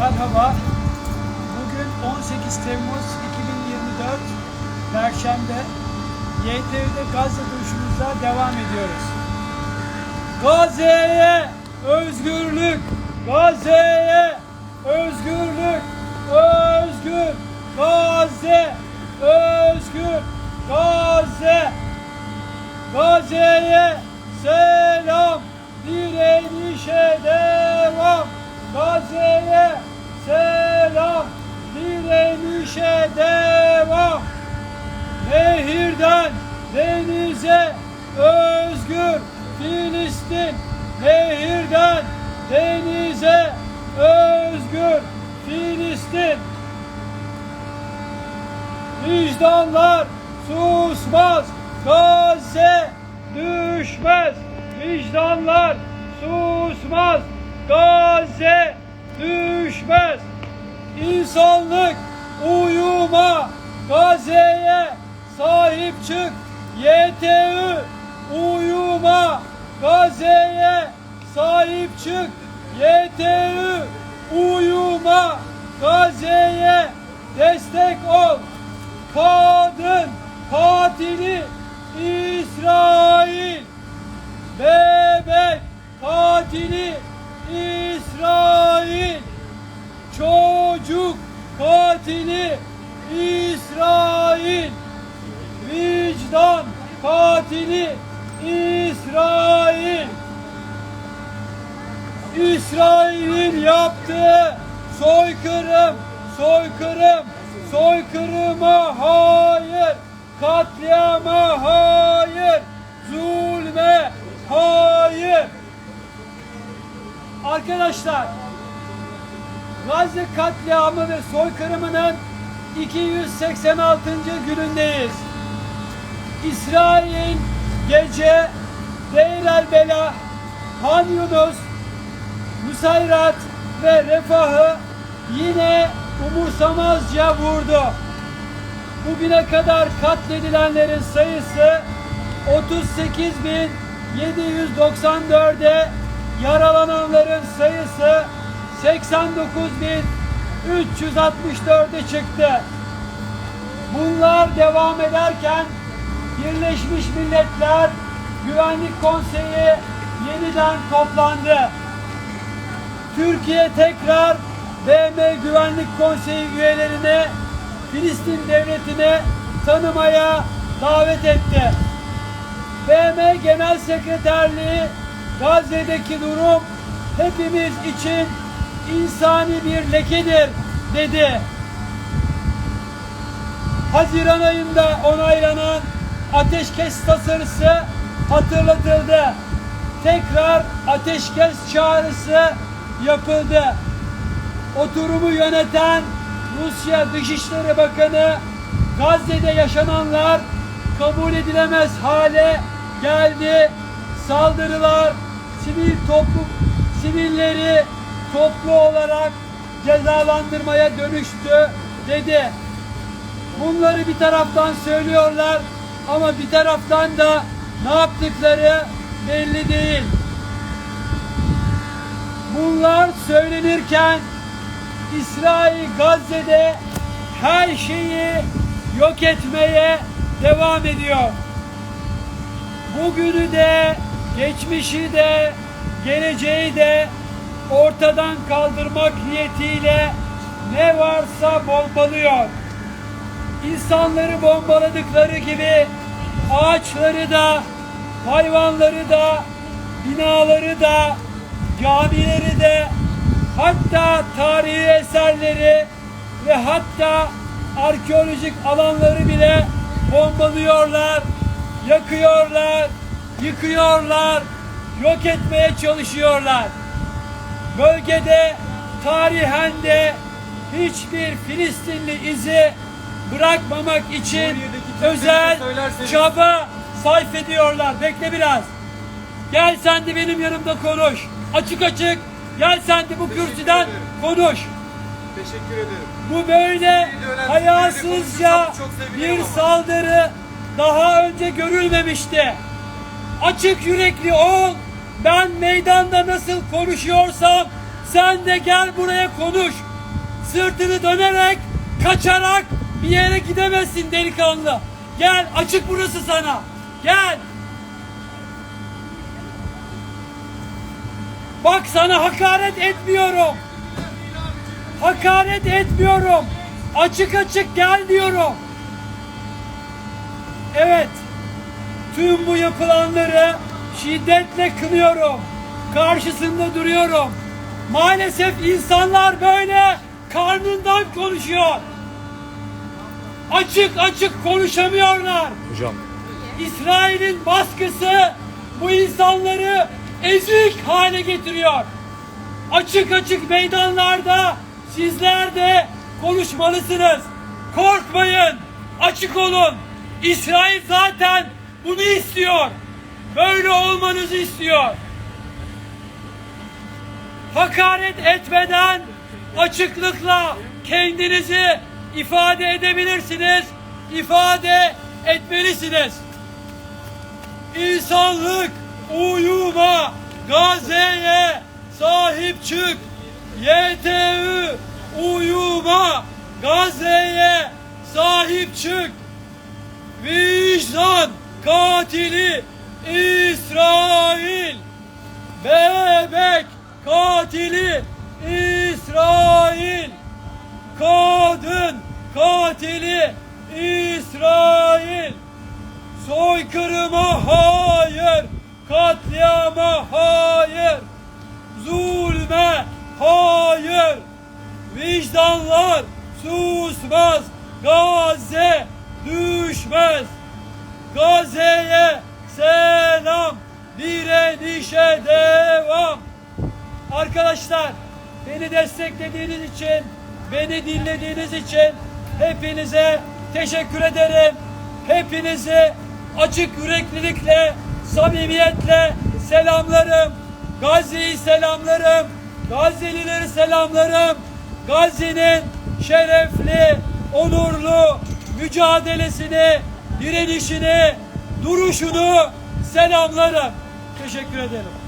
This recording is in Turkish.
Merhaba. Bugün 18 Temmuz 2024 Perşembe. YTV'de Gazze duruşumuza devam ediyoruz. Gazze'ye özgürlük! Gazze'ye özgürlük! Özgür! Gazze! Özgür! Gazze! Gazze'ye selam, direnişe devam. Gazze'ye selam, direnişe devam. Nehirden denize özgür Filistin. Nehirden denize özgür Filistin. Vicdanlar susmaz, Gazze düşmez. Vicdanlar susmaz, Gazze düşmez. İnsanlık uyuma, Gazze'ye sahip çık. YTÜ uyuma, Gazze'ye sahip çık. YTÜ uyuma, Gazze'ye destek ol. Kadın katili İsrail. Bebek katili İsrail. Çocuk katili İsrail. Vicdan katili İsrail. İsrail'in yaptığı soykırım, soykırım, soykırıma hayır, katliama hayır, zulme hayır. Arkadaşlar, Gazze katliamı ve soykırımının 286. günündeyiz. İsrail gece Deir el Bela, Han Yunus, Nusayrat ve Refah'ı yine umursamazca vurdu. Bugüne kadar katledilenlerin sayısı 38.794'e, yaralananların sayısı 89.364'e çıktı. Bunlar devam ederken Birleşmiş Milletler Güvenlik Konseyi yeniden toplandı. Türkiye tekrar BM Güvenlik Konseyi üyelerine Filistin devletine tanımaya davet etti. BM Genel Sekreterliği Gazze'deki durum hepimiz için insani bir lekedir dedi. Haziran ayında onaylanan ateşkes tasarısı hatırlatıldı. Tekrar ateşkes çağrısı yapıldı. Oturumu yöneten Rusya Dışişleri Bakanı Gazze'de yaşananlar kabul edilemez hale geldi. Saldırılar sivil toplum sivilleri toplu olarak cezalandırmaya dönüştü dedi. Bunları bir taraftan söylüyorlar ama bir taraftan da ne yaptıkları belli değil. Bunlar söylenirken İsrail Gazze'de her şeyi yok etmeye devam ediyor. Bugünü de, geçmişi de, geleceği de ortadan kaldırmak niyetiyle ne varsa bombalıyor. İnsanları bombaladıkları gibi ağaçları da, hayvanları da, binaları da, camileri de, hatta tarihi eserleri ve hatta arkeolojik alanları bile bombalıyorlar, yakıyorlar, yıkıyorlar, yok etmeye çalışıyorlar. Bölgede tarihen de hiçbir Filistinli izi bırakmamak için özel çaba sarf ediyorlar. Bekle biraz. Gel sen de benim yanımda konuş. Açık açık gel sen de bu Teşekkür kürsüden ederim. konuş. Teşekkür ederim. Bu böyle hayasızca bir ama. saldırı daha önce görülmemişti. Açık yürekli ol. Ben meydanda nasıl konuşuyorsam sen de gel buraya konuş. sırtını dönerek, kaçarak bir yere gidemezsin delikanlı. Gel açık burası sana. Gel. Bak sana hakaret etmiyorum. Hakaret etmiyorum. Açık açık gel diyorum. Evet. Tüm bu yapılanları şiddetle kınıyorum. Karşısında duruyorum. Maalesef insanlar böyle karnından konuşuyor. Açık açık konuşamıyorlar. Hocam. İsrail'in baskısı bu insanları ezik hale getiriyor. Açık açık meydanlarda sizler de konuşmalısınız. Korkmayın. Açık olun. İsrail zaten bunu istiyor. Böyle olmanızı istiyor. Hakaret etmeden açıklıkla kendinizi ifade edebilirsiniz. İfade etmelisiniz. İnsanlık uyuma Gazze'ye sahip çık. YTÜ uyuma Gazze'ye sahip çık. Vicdan katili İsrail. Bebek katili İsrail. Kadın katili İsrail. Soykırıma hayır, katliama hayır, zulme hayır. Vicdanlar susmaz, Gazze düşmez. Gazze'ye selam, direnişe devam. Arkadaşlar beni desteklediğiniz için, beni dinlediğiniz için hepinize teşekkür ederim. Hepinizi açık yüreklilikle, samimiyetle selamlarım. Gazze'yi selamlarım. Gazze'lileri selamlarım. Gazze'nin şerefli, onurlu mücadelesini, direnişini, duruşunu selamlarım. Teşekkür ederim.